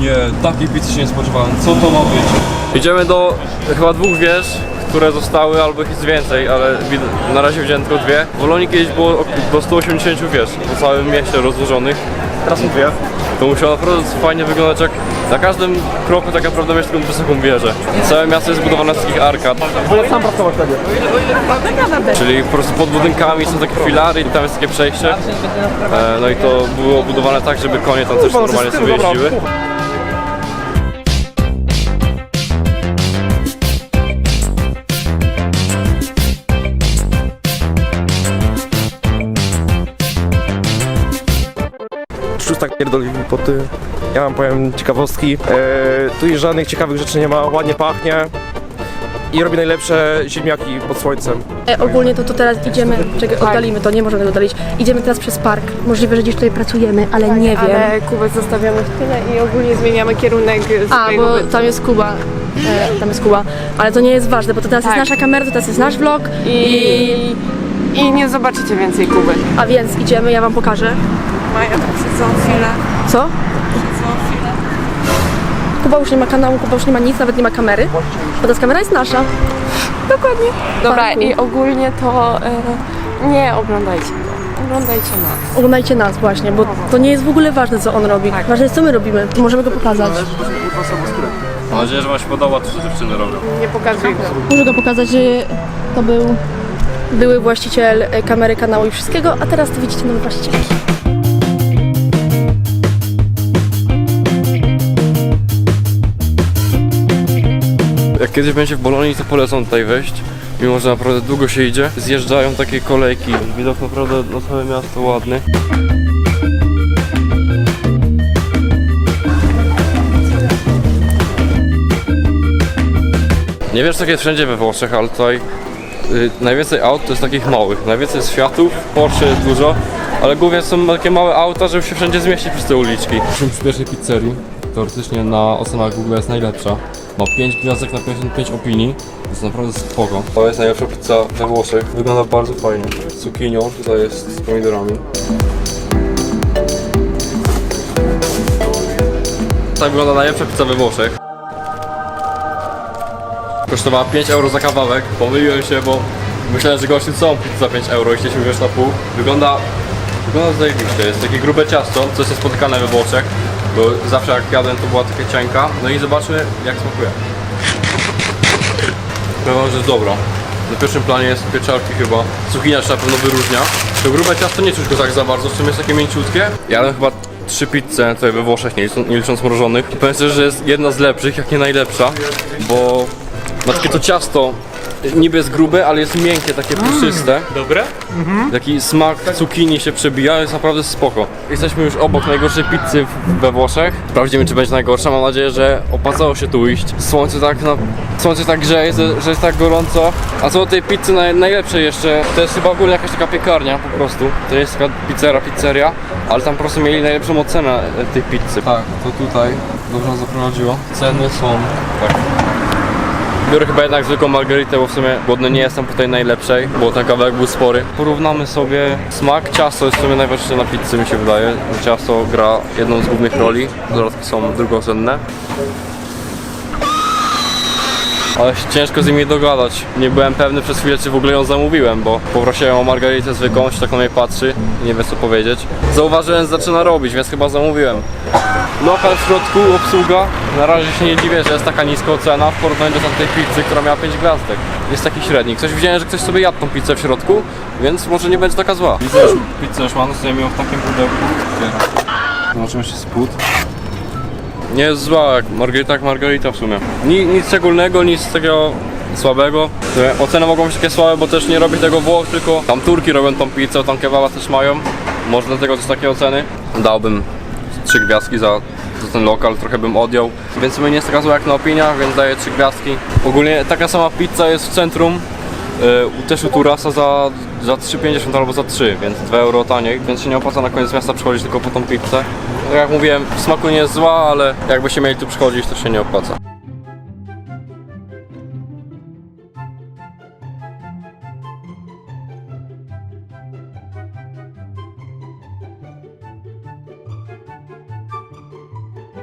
Nie, takiej pizzy się nie spodziewałem. Co to ma być? Idziemy do chyba dwóch wież, które zostały, albo ich jest więcej, ale na razie wziąłem tylko dwie. W Wolonii kiedyś było do 180 wież po całym mieście rozłożonych. Teraz są dwie. To musiało naprawdę fajnie wyglądać jak na każdym kroku tak naprawdę mieć taką wysoką wieżę. Całe miasto jest zbudowane z takich arkad. Sam pracować wtedy. Czyli po prostu pod budynkami są takie filary i tam jest takie przejście. E, no i to było budowane tak, żeby konie tam też normalnie sobie jeździły. Tak pierdoli głupoty. Ja wam powiem ciekawostki. E, tu już żadnych ciekawych rzeczy nie ma, ładnie pachnie. I robi najlepsze ziemniaki pod słońcem. E, ogólnie to, to teraz idziemy, czekaj, oddalimy to, nie możemy tego oddalić. Idziemy teraz przez park. Możliwe, że gdzieś tutaj pracujemy, ale nie wiem. Ale Kubę zostawiamy w tyle i ogólnie zmieniamy kierunek A, swojego bo bytu. tam jest Kuba. E, tam jest Kuba. Ale to nie jest ważne, bo to teraz Tak. jest nasza kamera, to teraz jest nasz vlog. I, I nie zobaczycie więcej Kuby. A więc idziemy, ja wam pokażę. Maja, siedzą chwilę. Co? Kuba już nie ma kanału, Kuba już nie ma nic, nawet nie ma kamery. Bo ta kamera jest nasza. Dokładnie. Dobra, Parku. i ogólnie to e, nie oglądajcie go. Oglądajcie nas. Oglądajcie nas właśnie, bo to nie jest w ogóle ważne, co on robi. Tak. Ważne jest, co my robimy. Możemy go pokazać. Mam nadzieję, że wam się podoba to, co dziewczyny robią. Nie pokazuj go. Muszę go pokazać, że to był były właściciel e, kamery, kanału i wszystkiego, a teraz to widzicie nowy właściciel. Kiedyś będzie w Bolonii, to polecam tutaj wejść. Mimo, że naprawdę długo się idzie. Zjeżdżają takie kolejki. Widok naprawdę na całe miasto ładny. Nie wiem, czy takie wszędzie we Włoszech, ale tutaj y, najwięcej aut to jest takich małych. Najwięcej jest Fiatów, Porsche jest dużo, ale głównie są takie małe auta, żeby się wszędzie zmieścić przez te uliczki. Przy pierwszej pizzerii. Teoretycznie na ocenach Google jest najlepsza. Ma 5 gwiazdek na 55 opinii. To jest naprawdę spoko. To jest najlepsza pizza we Włoszech. Wygląda bardzo fajnie. Z cukinią, tutaj jest z pomidorami. Tak wygląda najlepsza pizza we Włoszech. Kosztowała 5 euro za kawałek. Pomyliłem się, bo myślałem, że gościu co pizzę za 5 euro i chcieliśmy wziąć na pół. Wygląda, wygląda zajebiście. Jest takie grube ciasto, coś jest spotykane we Włoszech. Bo zawsze jak jadłem to była taka cienka. No i zobaczmy jak smakuje. Powiem że jest dobra. Na pierwszym planie jest pieczarki chyba. Cukinia się na pewno wyróżnia. To grube ciasto nie czuć go tak za bardzo, z czym jest takie mięciutkie. Jadłem chyba trzy pizze tutaj we Włoszech, nie licząc, nie licząc mrożonych. Powiem że jest jedna z lepszych, jak nie najlepsza, bo ma takie to ciasto, niby jest grube, ale jest miękkie, takie puszyste. Dobre? Taki smak cukinii się przebija, jest naprawdę spoko. Jesteśmy już obok najgorszej pizzy w- we Włoszech. Sprawdzimy, czy będzie najgorsza. Mam nadzieję, że opłacało się tu iść. Słońce tak, no, słońce tak grzeje, że że jest tak gorąco. A co do tej pizzy naj, najlepsze jeszcze, to jest chyba ogólnie jakaś taka piekarnia po prostu. To jest taka pizzera, pizzeria, ale tam po prostu mieli najlepszą ocenę e, tej pizzy. Tak, to tutaj dobrze nas zaprowadziło. Ceny są tak Biorę chyba jednak zwykłą margaritę, bo w sumie głodny nie jestem tej najlepszej, bo ten kawałek był spory. Porównamy sobie smak. Ciasto jest w sumie najważniejsze na pizzy mi się wydaje. Ciasto gra jedną z głównych roli, dodatki są drugorzędne. Ale ciężko z nimi dogadać. Nie byłem pewny przez chwilę, czy w ogóle ją zamówiłem, bo poprosiłem o margaritę zwykłą, się tak na mnie patrzy nie wie co powiedzieć. Zauważyłem, że zaczyna robić, więc chyba zamówiłem. Lokal w środku, obsługa. Na razie się nie dziwię, że jest taka niska cena w porównaniu do tamtej pizzy, która miała 5 gwiazdek. Jest taki średnik. Ktoś widziałem, że ktoś sobie jadł tą pizzę w środku, więc może nie będzie taka zła. Widzę, że pizzę już mam, sobie ją w takim pudełku. Zobaczymy się spód. Nie jest zła, jak margarita jak margarita w sumie. Ni, nic szczególnego, nic takiego słabego. Te Oceny mogą być takie słabe, bo też nie robi tego Włoch, tylko tam Turki robią tą pizzę, tam kebaba też mają. Może dlatego też takie oceny. Dałbym trzy gwiazdki za, za ten lokal, trochę bym odjął. Więc mnie nie jest taka zła jak na opiniach, więc daję trzy gwiazdki. Ogólnie taka sama pizza jest w centrum. Też Turasa za, za 3,50 albo za 3, więc 2 euro taniej, więc się nie opłaca na koniec miasta przychodzić tylko po tą pizzę. Tak jak mówiłem, smaku nie jest zła, ale jakbyście mieli tu przychodzić, to się nie opłaca.